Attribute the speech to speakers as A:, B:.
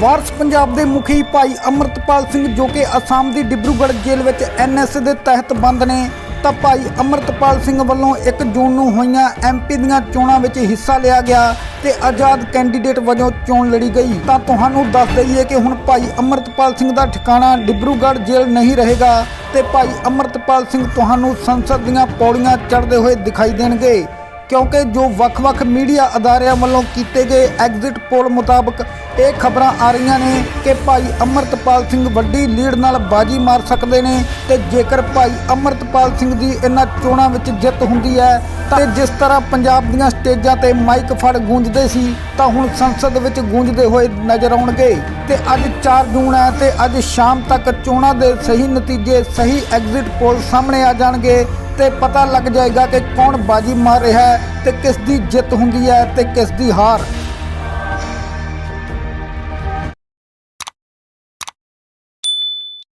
A: ਵਾਰਸ ਪੰਜਾਬ ਦੇ ਮੁਖੀ ਭਾਈ ਅਮਰਤਪਾਲ ਸਿੰਘ ਜੋ ਕਿ ਅਸਾਮ ਦੀ ਡਿਬਰੂਗੜ੍ਹ ਜੇਲ੍ਹ ਵਿੱਚ ਐਨਐਸ ਦੇ ਤਹਿਤ ਬੰਦ ਨੇ, ਤਾਂ ਭਾਈ ਅਮਰਤਪਾਲ ਸਿੰਘ ਵੱਲੋਂ 1 ਜੂਨ ਨੂੰ ਹੋਈਆਂ ਐਮਪੀ ਦੀਆਂ ਚੋਣਾਂ ਵਿੱਚ ਹਿੱਸਾ ਲਿਆ ਗਿਆ ਤੇ ਆਜ਼ਾਦ ਕੈਂਡੀਡੇਟ ਵਜੋਂ ਚੋਣ ਲੜੀ ਗਈ। ਤਾਂ ਤੁਹਾਨੂੰ ਦੱਸ ਦਈਏ ਕਿ ਹੁਣ ਭਾਈ ਅਮਰਤਪਾਲ ਸਿੰਘ ਦਾ ਠਿਕਾਣਾ ਡਿਬਰੂਗੜ੍ਹ ਜੇਲ੍ਹ ਨਹੀਂ ਰਹੇਗਾ ਤੇ ਭਾਈ ਅਮਰਤਪਾਲ ਸਿੰਘ ਤੁਹਾਨੂੰ ਸੰਸਦ ਦੀਆਂ ਪੌੜੀਆਂ ਚੜ੍ਹਦੇ ਹੋਏ ਦਿਖਾਈ ਦੇਣਗੇ। ਕਿਉਂਕਿ ਜੋ ਵੱਖ-ਵੱਖ ਮੀਡੀਆ ਅਦਾਰਿਆਂ ਵੱਲੋਂ ਕੀਤੇ ਗਏ ਐਗਜ਼ਿਟ ਪੋਲ ਮੁਤਾਬਕ ਇਹ ਖਬਰਾਂ ਆ ਰਹੀਆਂ ਨੇ ਕਿ ਭਾਈ ਅਮਰਤਪਾਲ ਸਿੰਘ ਵੱਡੀ ਲੀਡ ਨਾਲ ਬਾਜੀ ਮਾਰ ਸਕਦੇ ਨੇ ਤੇ ਜੇਕਰ ਭਾਈ ਅਮਰਤਪਾਲ ਸਿੰਘ ਦੀ ਇਹਨਾਂ ਚੋਣਾਂ ਵਿੱਚ ਜਿੱਤ ਹੁੰਦੀ ਹੈ, ਤਾਂ ਜਿਸ ਤਰ੍ਹਾਂ ਪੰਜਾਬ ਦੀਆਂ ਸਟੇਜਾਂ ਤੇ ਮਾਈਕ ਫੜ ਗੂੰਜਦੇ ਸੀ, ਤਾਂ ਹੁਣ ਸੰਸਦ ਵਿੱਚ ਗੂੰਜਦੇ ਹੋਏ ਨਜ਼ਰ ਆਉਣਗੇ। ਤੇ ਅੱਜ 4 ਜੂਨ ਹੈ ਤੇ ਅੱਜ ਸ਼ਾਮ ਤੱਕ ਚੋਣਾਂ ਦੇ ਸਹੀ ਨਤੀਜੇ, ਸਹੀ ਐਗਜ਼ਿਟ ਪੋਲ ਸਾਹਮਣੇ ਆ ਜਾਣਗੇ। ਤੇ ਪਤਾ ਲੱਗ ਜਾਏਗਾ ਕਿ ਕੌਣ ਬਾਜੀ ਮਾਰ ਰਿਹਾ ਹੈ ਤੇ ਕਿਸ ਦੀ ਜਿੱਤ ਹੁੰਦੀ ਹੈ ਤੇ ਕਿਸ ਦੀ ਹਾਰ।